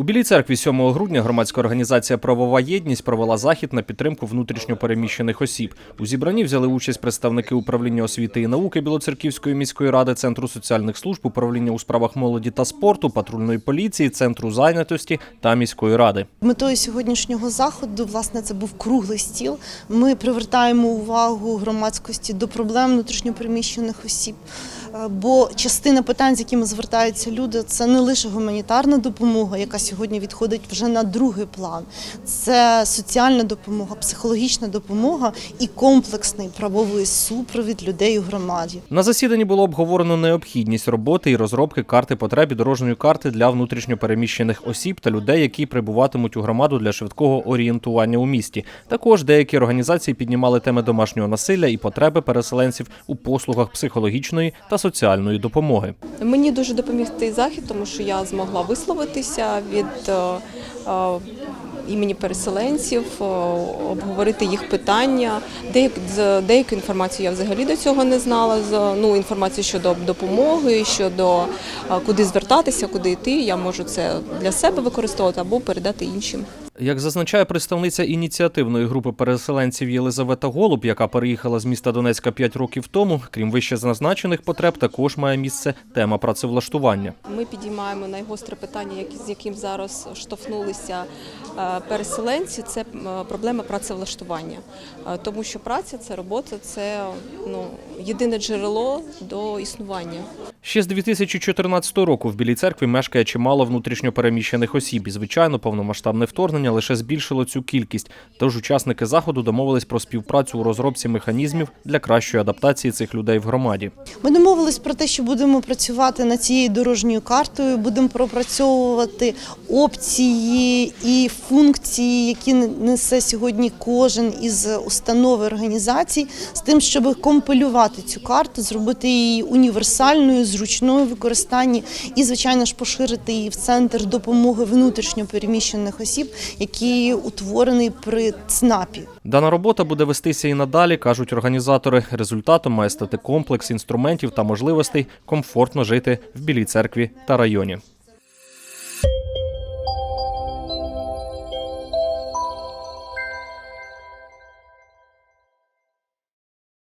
У Білій церкві 7 грудня громадська організація Правова єдність провела захід на підтримку внутрішньопереміщених осіб. У зібранні взяли участь представники управління освіти і науки Білоцерківської міської ради, центру соціальних служб, управління у справах молоді та спорту, патрульної поліції, центру зайнятості та міської ради. Метою сьогоднішнього заходу, власне, це був круглий стіл. Ми привертаємо увагу громадськості до проблем внутрішньопереміщених осіб. Бо частина питань, з якими звертаються люди, це не лише гуманітарна допомога, яка сьогодні відходить вже на другий план. Це соціальна допомога, психологічна допомога і комплексний правовий супровід людей у громаді. На засіданні було обговорено необхідність роботи і розробки карти потреб і дорожньої карти для внутрішньопереміщених осіб та людей, які прибуватимуть у громаду для швидкого орієнтування у місті. Також деякі організації піднімали теми домашнього насилля і потреби переселенців у послугах психологічної та соціальної допомоги. Мені дуже допоміг цей захід, тому що я змогла висловитися від е, е, імені переселенців, е, обговорити їх питання. Деяк, з- деяку інформацію я взагалі до цього не знала. з- Ну, інформацію щодо допомоги, щодо куди звертатися, куди йти. Я можу це для себе використовувати або передати іншим. Як зазначає представниця ініціативної групи переселенців Єлизавета Голуб, яка переїхала з міста Донецька 5 років тому, крім вище зазначених потреб, також має місце тема працевлаштування. Ми підіймаємо найгостре питання, з яким зараз штовхнулися е, переселенці. Це проблема працевлаштування, Е, тому що праця це робота, це ну єдине джерело до існування. Ще з 2014 року в Білій церкві мешкає чимало внутрішньопереміщених осіб, і звичайно, повномасштабне вторгнення лише збільшило цю кількість. Тож учасники заходу домовились про співпрацю у розробці механізмів для кращої адаптації цих людей в громаді. Ми домовились про те, що будемо працювати над цією дорожньою картою, будемо пропрацьовувати опції і функції, які несе сьогодні кожен із установ і організацій, з тим, щоб компілювати цю карту, зробити її універсальною, зручною в використанні і, звичайно ж, поширити її в центр допомоги внутрішньо переміщених осіб, який утворений при ЦНАПі. Дана робота буде вестися і надалі, кажуть організатори. Результатом має стати комплекс інструментів та можливостей комфортно жити в Білій церкві та районі.